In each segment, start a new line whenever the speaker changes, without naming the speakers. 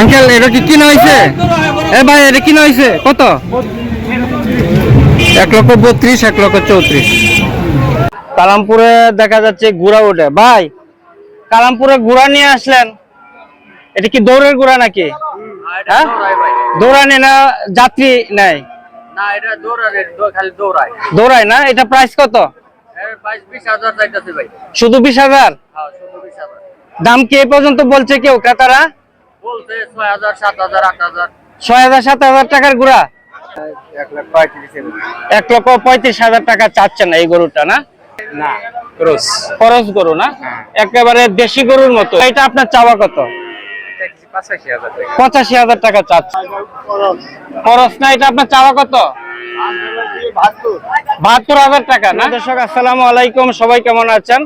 Uncle এটা কি কিনা হয়েছে এ ভাই এটা কিনা হয়েছে কত? এক লক্ষ বত্রিশ এক লক্ষ চৌত্রিশ। কালামপুরে দেখা যাচ্ছে গুড়া ওঠে ভাই কালামপুরে গুড়া নিয়ে আসলেন? এটা কি দৌড়ের গুড়া নাকি? হ্যাঁ? দৌড়ানি না যাত্রী নেয়?
দৌড়ায় দৌড়ায়।
দৌড়ায় না? এটা প্রাইস কত? শুধু বিশ হাজার?
হ্যাঁ শুধু বিশ হাজার।
দাম কি এই পর্যন্ত বলছে কেউ ক্রেতারা?
ছয় হাজার সাত হাজার আট হাজার।
ছয় হাজার সাত হাজার টাকার গুড়া?
এক
লক্ষ পঁয়ত্রিশ হাজার টাকা চাচ্ছেন এই গরুটা না?
না
খরচ গরু না? একেবারে দেশি গরুর মতো। এটা আপনার চাওয়া কত?
পাঁচাশি হাজার টাকা।
পঁচাশি হাজার টাকা চাচ্ছে। খরচ না এটা আপনার চাওয়া কত? বাহাত্তর হাজার টাকা না? দর্শক আসসালামু আলাইকুম সবাই কেমন আছেন?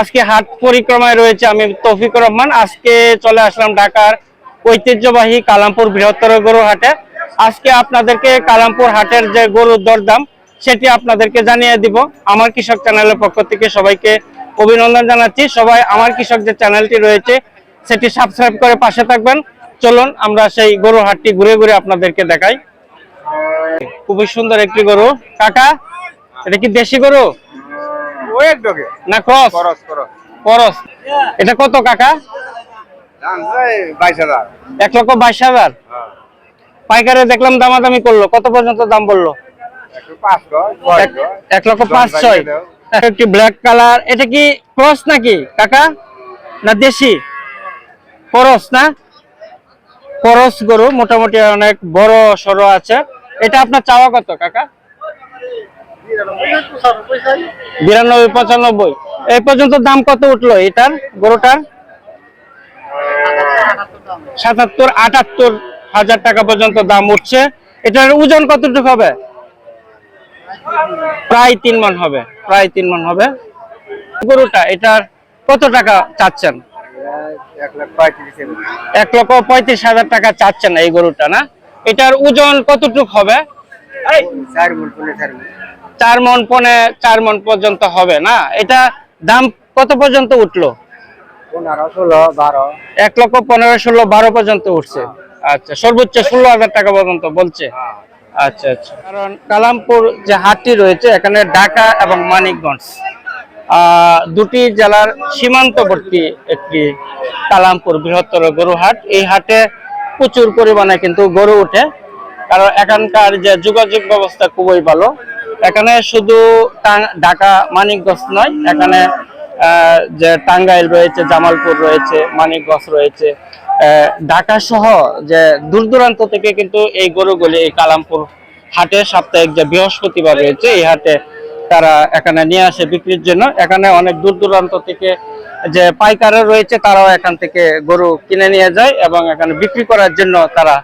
আজকে হাট পরিক্রমায় রয়েছে আমি তৌফিকুর রহমান। আজকে চলে আসলাম ঢাকার ঐতিহ্যবাহী কালামপুর বৃহত্তর গরু হাটে। আজকে আপনাদেরকে কালামপুর হাটের যে গরুর দরদাম সেটি আপনাদেরকে জানিয়ে দিব। আমার কৃষক চ্যানেলের পক্ষ থেকে সবাইকে অভিনন্দন জানাচ্ছি। সবাই আমার কৃষক যে চ্যানেলটি রয়েছে সেটি সাবস্ক্রাইব করে পাশে থাকবেন। চলুন আমরা সেই গরু হাটটি ঘুরে ঘুরে আপনাদেরকে দেখাই। খুবই সুন্দর একটি গরু। কাকা এটা কি দেশি গরু? না ক্রস। করস। এটা কত কাকা? এক লক্ষ বাইশ হাজার? পাইকারে দেখলাম দামাদামি করল কত পর্যন্ত দাম বলল? এক- লক্ষ পাঁচ ছয় একটি ব্ল্যাক কালার এটা কি ক্রস নাকি কাকা? না দেশি? করস না? করস গরু মোটামুটি অনেক বড় সড়ো আছে। এটা আপনার চাওয়া কত কাকা? বিরানব্বই পঁচানব্বই। এই পর্যন্ত দাম কত উঠল এটার গরুটার? সাতাত্তর, আটাত্তর হাজার টাকা পর্যন্ত দাম উঠছে। এটার ওজন কতটুকু হবে? প্রায় তিন মন হবে, প্রায় তিন মন হবে। গরুটা, এটার কত টাকা চাচ্ছেন?
এক
লক্ষ পঁয়ত্রিশ হাজার টাকা চাচ্ছেন এই গরুটা, না? এটার ওজন কতটুক হবে?
চার
মন পনে, চার মন পর্যন্ত হবে, না? এটা দাম কত পর্যন্ত উঠল? এক লক্ষ পনেরো ষোলো বারো পর্যন্ত উঠছে। আচ্ছা সর্বোচ্চ ষোলো হাজার টাকা পর্যন্ত বলছে? আচ্ছা আচ্ছা। কারণ কালামপুর যে হাটটি রয়েছে এখানে ঢাকা এবং মানিকগঞ্জ। দুটি জেলার সীমান্তবর্তী একটি কালামপুর বৃহত্তর গরু হাট। এই হাটে প্রচুর পরিমাণে কিন্তু গরু ওঠে। কারণ এখানকার যে যোগাযোগ ব্যবস্থা খুবই ভালো। এখানে শুধু ঢাকা মানিকগঞ্জ নয় এখানে যে টাঙ্গাইল রয়েছে, জামালপুর রয়েছে, মানিকগঞ্জ রয়েছে ঢাকা সহ যে দূর দূরান্ত থেকে কিন্তু এই গরুগুলি এই কালামপুর হাটে সাপ্তাহিক যে বৃহস্পতিবার রয়েছে, এই হাটে তারা এখানে নিয়ে আসে বিক্রির জন্য। এখানে অনেক দূর দূরান্ত থেকে যে পাইকাররা রয়েছে, তারাও এখান থেকে গরু কিনে নিয়ে যায় এবং এখানে বিক্রি করার জন্য তারা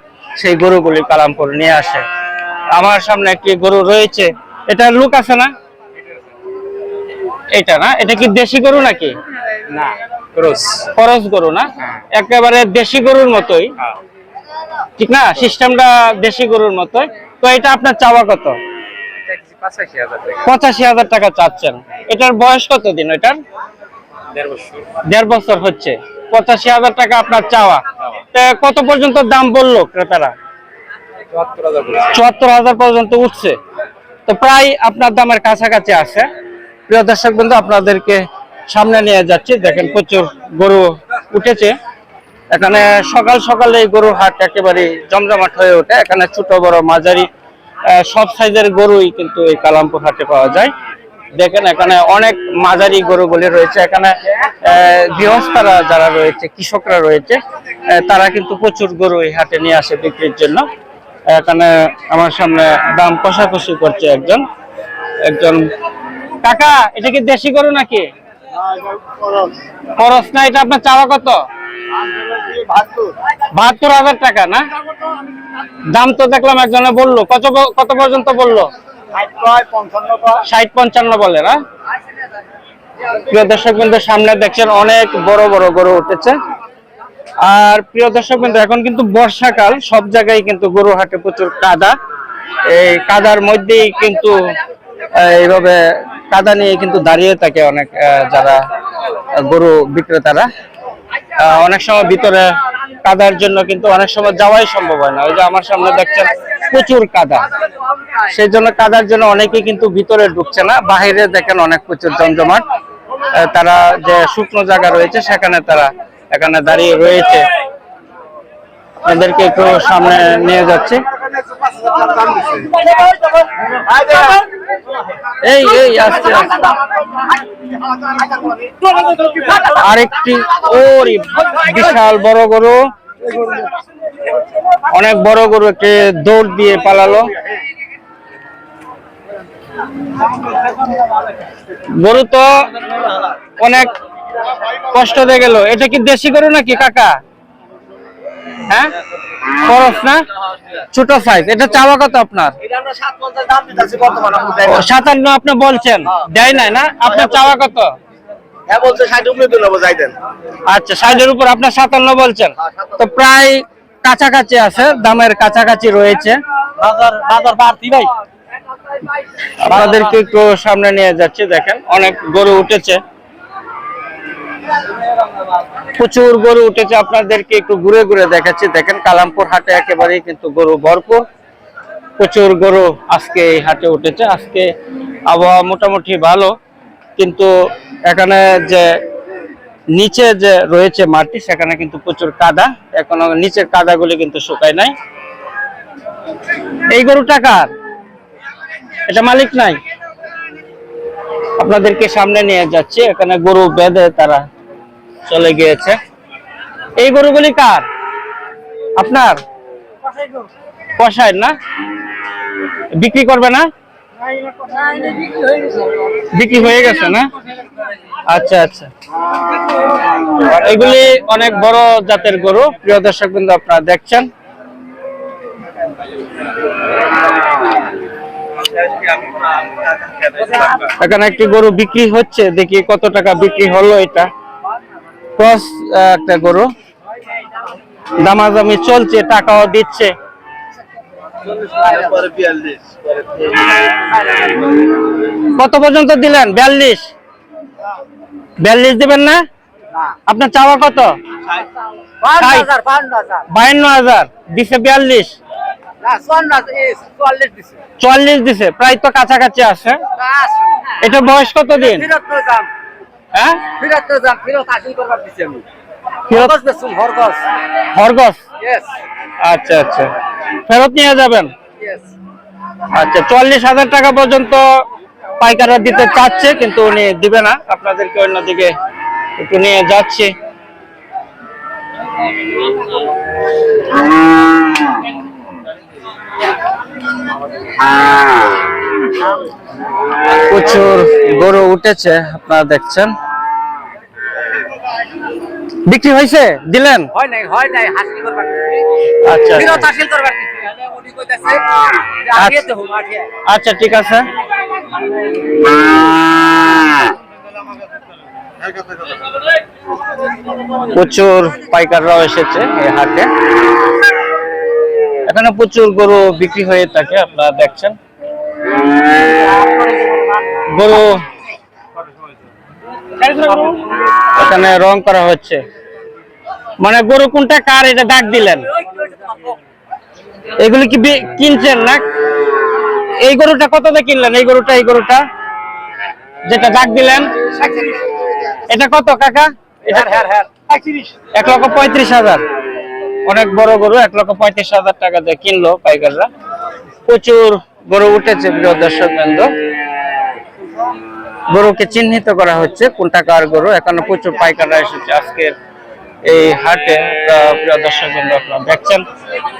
সেই গরুগুলি কালামপুর নিয়ে আসে। আমার সামনে একটি গরু রয়েছে, এটা লুক আছে না? এটা না? এটা কি দেশি গরু নাকি?
না ক্রস।
খরচ গরু না? একেবারে দেশি গরুর মতোই। ঠিক না? সিস্টেমটা দেশি গরুর মতোই। তো এটা আপনার চাওয়া কত?
পাঁচাশি হাজার টাকা?
চাচ্ছেন। এটার বয়স কত দিন এটার
দেড় বছর
হচ্ছে। পঁচাশি হাজার টাকা আপনার চাওয়া। কত পর্যন্ত দাম বলল ক্রেতারা?
চুয়াত্তর হাজার
পর্যন্ত উঠছে। তো প্রায় আপনার দামের কাছাকাছি আছে। প্রিয় দর্শক বন্ধু, আপনাদেরকে সামনে নিয়ে যাচ্ছি। দেখেন প্রচুর গরু উঠেছে। এখানে সকাল সকালে এই গরুর হাট একেবারে জমজমাট হয়ে ওঠে। এখানে ছোট, বড়, মাঝারি সব সাইজের গরুই কিন্তু এই কালামপুর হাটে পাওয়া যায়। দেখেন এখানে অনেক মাঝারি গরুগুলি রয়েছে। এখানে গৃহস্থরা যারা রয়েছে, কৃষকরা রয়েছে তারা কিন্তু প্রচুর গরু এই হাটে নিয়ে আসে বিক্রির জন্য। এখানে আমার সামনে দাম কষাকষি করছে একজন। একজন কাকা, এটা কি দেশি গরু নাকি? খরচ না, এটা আপনার চাওয়া কত? বাহাত্তর হাজার টাকা, না? দাম তো দেখলাম একজনে বলল, কত কত পর্যন্ত বলল? ষাট পঞ্চান্ন বলে, না? প্রিয় দর্শক বিন্দু, সামনে দেখছেন অনেক বড় বড় গরু উঠেছে। আর প্রিয় দর্শক বিন্দু, এখন কিন্তু বর্ষাকাল, সব জায়গায় কিন্তু গরু হাটে প্রচুর কাদা। এই কাদার মধ্যেই কিন্তু এইভাবে কাদা নিয়ে কিন্তু দাঁড়িয়ে থাকে অনেক যারা গরু বিক্রেতারা। অনেক সময় ভিতরে কাদার জন্য কিন্তু অনেক সময় যাওয়াই সম্ভব হয় না। ওই যে আমার সামনে দেখছেন প্রচুর কাদা। সেই জন্য কাদার জন্য অনেকে কিন্তু ভিতরে ঢুকছে না বাইরে দেখেন অনেক প্রচুর জমজমাট। তারা যে শুকনো জায়গা রয়েছে, সেখানে তারা এখানে দাঁড়িয়ে রয়েছে। এদেরকে একটু সামনে নিয়ে যাচ্ছি। এই এই, আসছে। আরেকটি, ওরে বিশাল বড় গরু। অনেক বড় গরু একটি দৌড় দিয়ে পালালো। গরু তো অনেক কষ্ট দিয়ে গেল। এটা কি দেশি গরু নাকি, কাকা? হ্যাঁ? খরচ না? ছোট সাইজ এটা চাওয়া কত আপনার? সাতান্ন আপনি বলছেন। দেয় নাই না? আপনার চাওয়া কত?
হ্যাঁ
আচ্ছা সাইডের উপর আপনার সাতান্ন বলছেন। তো প্রায় কাছাকাছি আছে দামের কাছাকাছি রয়েছে।
বাজার বাজার বাড়তি ভাই।
আপনাদেরকে একটু সামনে নিয়ে যাচ্ছি দেখেন অনেক গরু উঠেছে। প্রচুর গরু উঠেছে, আপনাদেরকে একটু ঘুরে ঘুরে দেখাচ্ছি। দেখেন, কালামপুর হাটে একেবারেই কিন্তু গরু ভরপুর। প্রচুর গরু আজকে এই হাটে উঠেছে। আজকে আবহাওয়া মোটামুটি ভালো, কিন্তু এখানে যে নিচে যে রয়েছে মাটি, সেখানে কিন্তু প্রচুর কাদা। এখনও নিচের কাদাগুলি কিন্তু শুকায় নাই। এই গরুটা কার? এটা মালিক নাই? আপনাদেরকে সামনে নিয়ে যাচ্ছে। এখানে গরু বেঁধে তারা চলে গিয়েছে। এই গরুগুলি কার? আপনার? কষায় না? বিক্রি করবে না? বিক্রি হয়ে গেছে না? আচ্ছা আচ্ছা। এগুলি অনেক বড় জাতের গরু। প্রিয় দর্শক কিন্তু আপনারা দেখছেন। এখানে একটি গরু বিক্রি হচ্ছে দেখি কত টাকা বিক্রি হলো এটা। ক্রস একটা গরু। দামাদামি চলছে টাকাও দিচ্ছে। কত পর্যন্ত দিলেন? বিয়াল্লিশ। বিয়াল্লিশ দিবেন না? আপনার চাওয়া কত। বায়ান্ন হাজার। দিছে বিয়াল্লিশ। চুয়াল্লিশ দিছে। প্রায় তো কাছাকাছি আছে। এটা বয়স কত দিন? হ্যাঁ? হরগস আচ্ছা আচ্ছা। ফেরত নিয়ে যাবেন? আচ্ছা চুয়াল্লিশ হাজার টাকা পর্যন্ত পাইকাররা দিতে চাচ্ছে কিন্তু উনি দিবে না। আপনাদেরকে অন্যদিকে একটু নিয়ে যাচ্ছি। প্রচুর গরু উঠেছে আপনারা দেখছেন। বিক্রি হয়েছে? দিলেন?
হয় নাই হয় নাই হাসিল করবার
আচ্ছা আচ্ছা।
হাসিল করবার উনি কইতাছে আগে তো হুম
আচ্ছা ঠিক আছে। প্রচুর পাইকাররাও এসেছে এই হাটে। এখানে প্রচুর গরু বিক্রি হয়ে থাকে আপনারা দেখছেন। গরু এখানে রং করা হচ্ছে। মানে গরু কোনটা কার এটা ডাক দিলেন। এগুলি কি কিনছেন না? এই গরুটা কত দিয়ে কিনলেন? এই গরুটা এই গরুটা? যেটা ডাক দিলেন। এটা কত কাকা? এক লক্ষ পঁয়ত্রিশ হাজার। অনেক বড় গরু, এক লক্ষ পঁয়ত্রিশ হাজার টাকা দিয়ে কিনলো পাইকাররা। প্রচুর গরু উঠেছে, প্রিয় দর্শক বৃন্দ গরুকে চিহ্নিত করা হচ্ছে কোনটা কার গরু, এখনও প্রচুর পাইকাররা এসেছে আজকের এই হাটে। প্রিয় দর্শক বিন্দু আপনারা দেখছেন।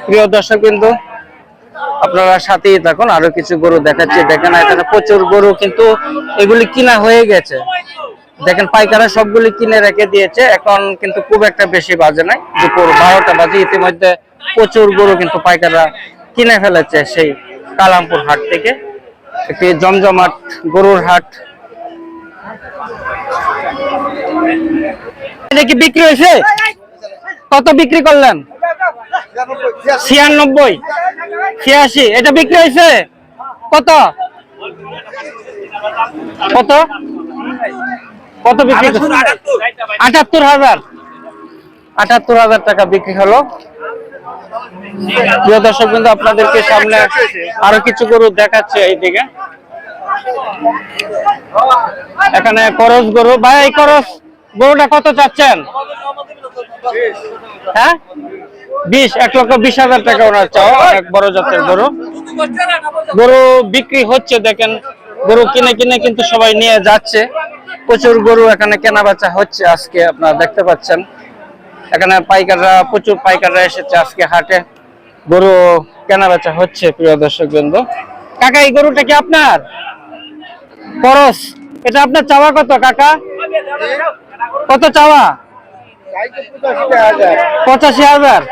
প্রিয় দর্শক বিন্দু আপনারা সাথেই থাকুন, আরও কিছু গরু দেখাচ্ছি। দেখেন, এখানে প্রচুর গরু কিন্তু এগুলি কিনা হয়ে গেছে। দেখেন পাইকাররা সবগুলি কিনে রেখে দিয়েছে। এখন কিন্তু খুব একটা বেশি বাজে নাই। দুপুর বারোটা বাজে। ইতিমধ্যে প্রচুর গরু কিন্তু পাইকাররা কিনে ফেলেছে সেই কালামপুর হাট থেকে। একটি জমজমাট গরুর হাট। এটা কি বিক্রি হয়েছে? কত বিক্রি করলেন? ছিয়ানব্বই। ছিয়াশি। এটা বিক্রি হয়েছে? কত? কত? কত বিক্রি আটাত্তর হাজার। আটাত্তর হাজার টাকা বিক্রি হলো। প্রিয় দর্শক কিন্তু আপনাদেরকে সামনে আরও কিছু গরু দেখাচ্ছে এইদিকে। এখানে করস গরু। ভাই এই করস গরুটা কত চাচ্ছেন? হ্যাঁ? বিশ এক লক্ষ বিশ হাজার টাকা ওনার চাও অনেক বড় জাতের গরু। গরু বিক্রি হচ্ছে দেখেন গরু কিনে কিনে কিন্তু সবাই নিয়ে যাচ্ছে। প্রচুর গরু এখানে কেনা বেচা হচ্ছে আজকে আপনারা দেখতে পাচ্ছেন। এখানে পাইকাররা, প্রচুর পাইকাররা এসেছে আজকে হাটে। গরু কেনা বেচা হচ্ছে, প্রিয় দর্শক বিন্দু কাকা, এই গরুটা কি আপনার? খরচ এটা আপনার চাওয়া কত কাকা? কত চাওয়া? পঁচাশি হাজার।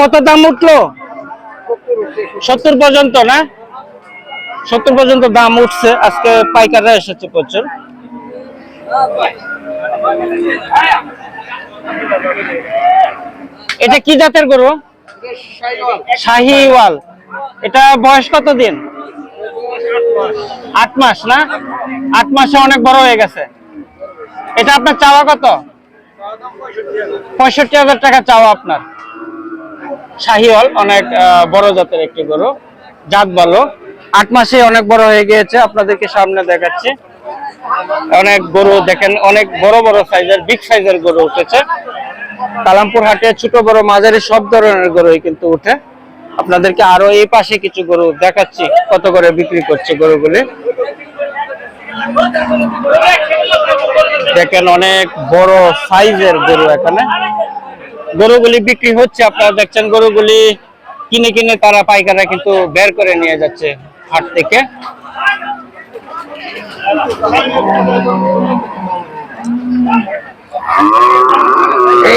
কত দাম উঠল? সত্তর পর্যন্ত না? সত্তর পর্যন্ত দাম উঠছে। আজকে পাইকাররা এসেছে প্রচুর। এটা কি জাতের গরু? শাহিওয়াল। এটা বয়স কত দিন? আট মাস না? আট মাসে অনেক বড় হয়ে গেছে। এটা আপনার চাওয়া কত? পঁয়ষট্টি হাজার টাকা চাওয়া আপনার। শাহিওয়াল অনেক বড় জাতের একটি গরু। জাত ভালো। আট মাসে অনেক বড় হয়ে গিয়েছে, আপনাদেরকে সামনে দেখাচ্ছি। অনেক গরু, দেখেন, অনেক বড় বড় সাইজের বিগ সাইজের গরু উঠেছে। কালামপুর হাটে ছোট, বড়, মাঝারি, সব ধরনের গরুই কিন্তু উঠে। আপনাদেরকে আরও এই পাশে কিছু গরু দেখাচ্ছি, কত করে বিক্রি করছে গরুগুলি। দেখেন, অনেক বড় সাইজের গরু এখানে। গরুগুলি বিক্রি হচ্ছে, আপনারা দেখছেন, গরুগুলি কিনে কিনে তারা পাইকাররা কিন্তু বের করে নিয়ে যাচ্ছে। হাট থেকে।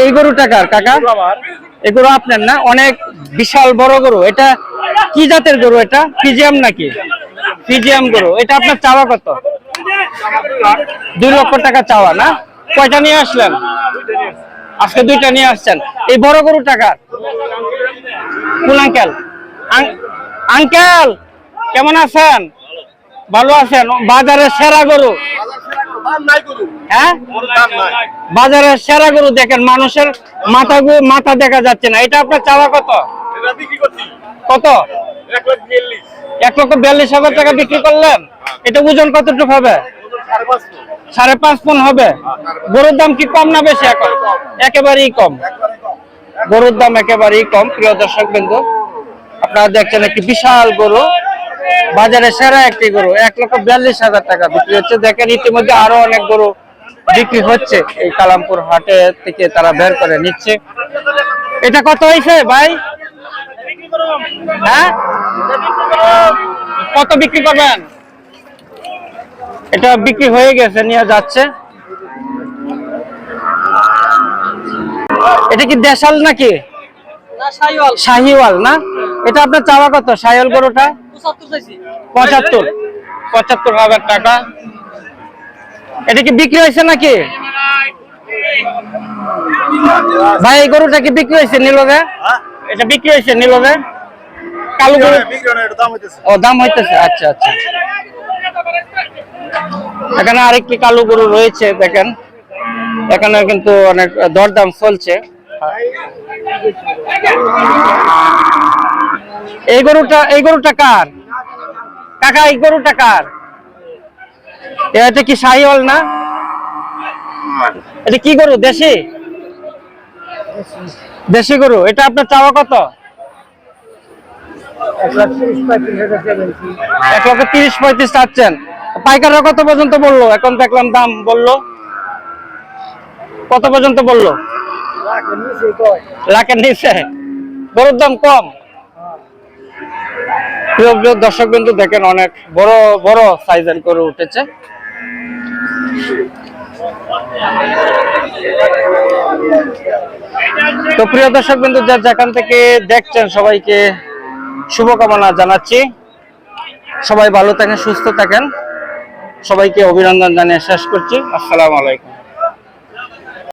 এই গরুটা কার, কাকা? এই গরু আপনার না? অনেক বিশাল বড় গরু। এটা কি জাতের গরু এটা? ফিজিয়াম নাকি? ফিজিয়াম গরু। এটা আপনার চাওয়া কত? দুই লক্ষ টাকা চাওয়া না? কয়টা নিয়ে আসলেন? আজকে দুইটা নিয়ে আসছেন। এই বড় গরু টাকা কোন আঙ্কেল আঙ্কেল! কেমন আছেন? ভালো আছেন। বাজারের সেরা গরু। হ্যাঁ? বাজারের সেরা গরু দেখেন, মানুষের মাথা মাথা দেখা যাচ্ছে না। এটা আপনার চাওয়া কত? কত? এক লক্ষ বিয়াল্লিশ হাজার টাকা বিক্রি করলেন? এটা ওজন কতটুকু হবে? সাড়ে পাঁচ পন হবে। গরুর দাম কি কম না বেশি এখন? একেবারেই কম। গরুর দাম একেবারেই কম। প্রিয় দর্শক বিন্দু আপনারা দেখছেন একটি বিশাল গরু। বাজারে সেরা একটি গরু, এক লক্ষ বিয়াল্লিশ হাজার টাকা বিক্রি হচ্ছে। দেখেন ইতিমধ্যে আরও অনেক গরু বিক্রি হচ্ছে। এই কালামপুর হাটে থেকে তারা বের করে নিচ্ছে। এটা কত হয়েছে ভাই? হ্যাঁ? কত বিক্রি করবেন? এটা বিক্রি হয়ে গেছে নিয়ে যাচ্ছে। এটা কি দেশাল নাকি? শাহিওয়াল। না? এটা আপনার চাওয়া কত? শাহিওয়াল গরুটা? পঁচাত্তর পঁচাত্তর। হাজার টাকা। এটা কি বিক্রি হয়েছে নাকি? ভাই এই গরুটা কি বিক্রি হয়েছে নীলদে এটা বিক্রি হয়েছে নীলদে কালো গরু ও দাম হইতেছে। আচ্ছা আচ্ছা। এখানে আরেকটি কালো গরু রয়েছে দেখেন। এখানে কিন্তু অনেক দরদাম চলছে। এই গরুটা এই গরুটা কার? কাকা, এই গরুটা কার? এটা কি শাহিওয়াল না? এটা কি গরু, দেশি? দেশি গরু, এটা আপনার চাওয়া কত? এক তিরিশ পঁয়ত্রিশ চাচ্ছেন। পাইকাররা কত পর্যন্ত বলল? এখন দেখলাম দাম বলল। কত পর্যন্ত বলল? লাখের নিচে। গরুর দাম কম। দর্শক বিন্দু দেখেন অনেক বড় বড় সাইজের গরু উঠেছে। তো প্রিয় দর্শক বিন্দু যার যেখান থেকে দেখছেন সবাইকে শুভকামনা জানাচ্ছি। সবাই ভালো থাকেন, সুস্থ থাকেন। সবাইকে অভিনন্দন জানিয়ে শেষ করছি। আসসালামু আলাইকুম।